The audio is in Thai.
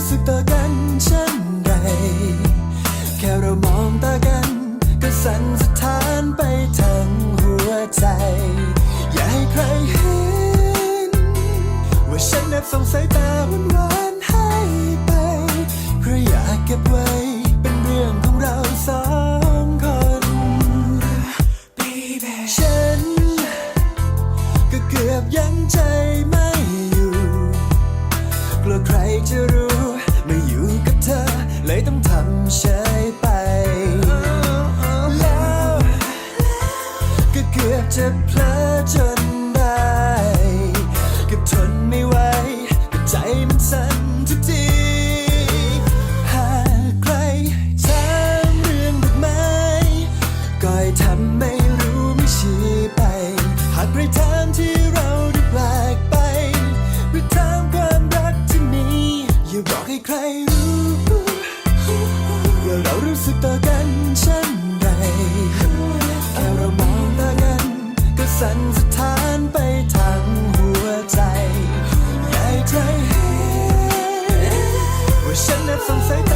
รู้สึกต่อกันเช่นไร แค่เรามองตากัน ก็สั่นสะท้านไปทั้งหัวใจ อย่าให้ใครเห็น ว่าฉันแอบสงสัยตาหวานหวานให้ไป เพราะอยากเก็บไว้ เป็นเรื่องของเราสองคน Baby ฉัน ก็เกือบยังใจ เฉยไป แล้วก็เกือบจะเพลอจนได้เกือบทนไม่ไหวก็ใจมันสั่นทุกทีหากใครถามเรื่องดอกไม้ก็ให้ทำไม่รู้ไม่ชี้ไป หากใครถามที่เราได้แปลกไปหรือามความรักที่มีอย่าบอกให้ใครรู้ ว่าเรารู้สึกต่อกันเช่นไรแค่เรามองตากัน ก็สั่นสะท้านไปทางหัวใจใยากใจว่าฉันนั้นสงสัย